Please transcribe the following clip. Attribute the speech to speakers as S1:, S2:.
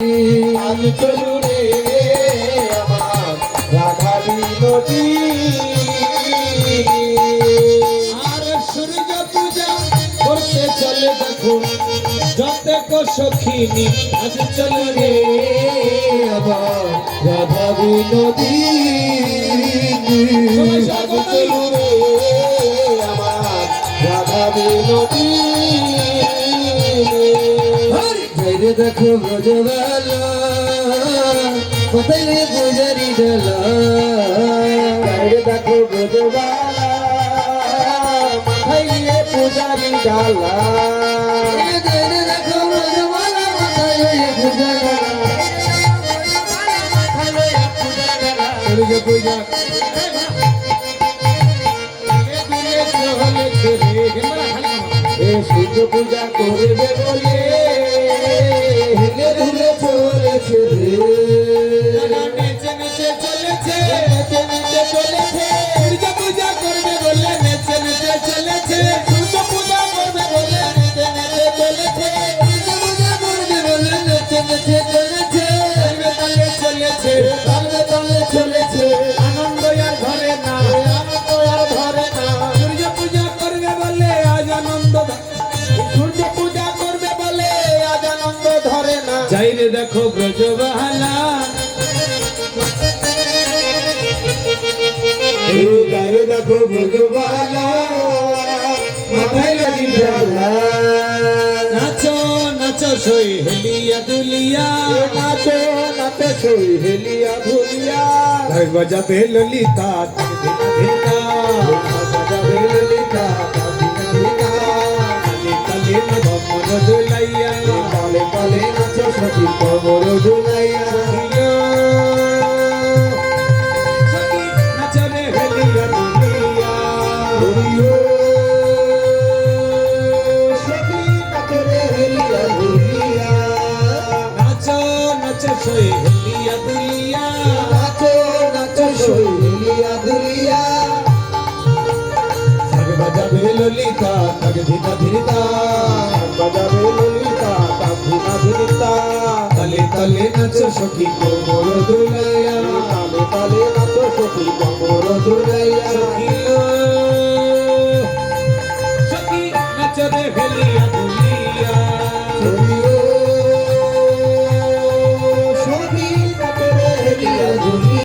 S1: আজ চলু রে আমার রাধা বিনোদী।
S2: আর সূর্য পূজা করতে চলে দেখো যত সখিনী আজ চলো রে
S1: আমার রাধা বিনোদী। আজ চলু
S3: বাইরে দেখো ব্রজবালা কোথায় রে পূজারি ডালা
S1: বাইরে দেখো ব্রজবালা মাথায় নিয়ে পূজারি ডালা।
S3: দেখো ব্রজবালা কোথায় রে পূজা
S2: পূজা
S1: সূর্য পূজা করবে বলে চলেছে
S2: নেচে নেচে চলেছে। নেচে নেচে চলেছে। সূর্য পূজা করবে বলে নেচে নেচে চলেছে। সূর্য পূজা করবে বলে নেচে নেচে চলেছে।
S3: পূজা পূজা করবে বলে নেচে নেচে চলেছে।
S2: তালে তালে চলেছে
S1: তালে তালে চলেছে।
S2: আনন্দ আর ধরে না,
S1: আনন্দ আর ধরে না।
S2: সূর্য পূজা করবে বলে আজ আনন্দ যাইরে দেখো ব্রজবালা।
S1: এই গায়ে দেখো ভগবালা মাথায় লাগি ডালা
S2: নাচো নাচো সই হেলিয়া দুলিয়া।
S1: নাচো নাচো সই হেলিয়া
S2: ভাই বাজাবে ললিতা। নবমর দুলাইয়া
S1: তালে তালে নাচো সখী কমর দুলাইয়া
S2: সখী নাচো বাজাবে ললিতা তাক ধিকা ধিকা
S1: বাজাবে ললিতা কাদিনা ধুলিতা
S2: তালে তালে
S1: তালে নাচো সখী কমর দুলাইয়া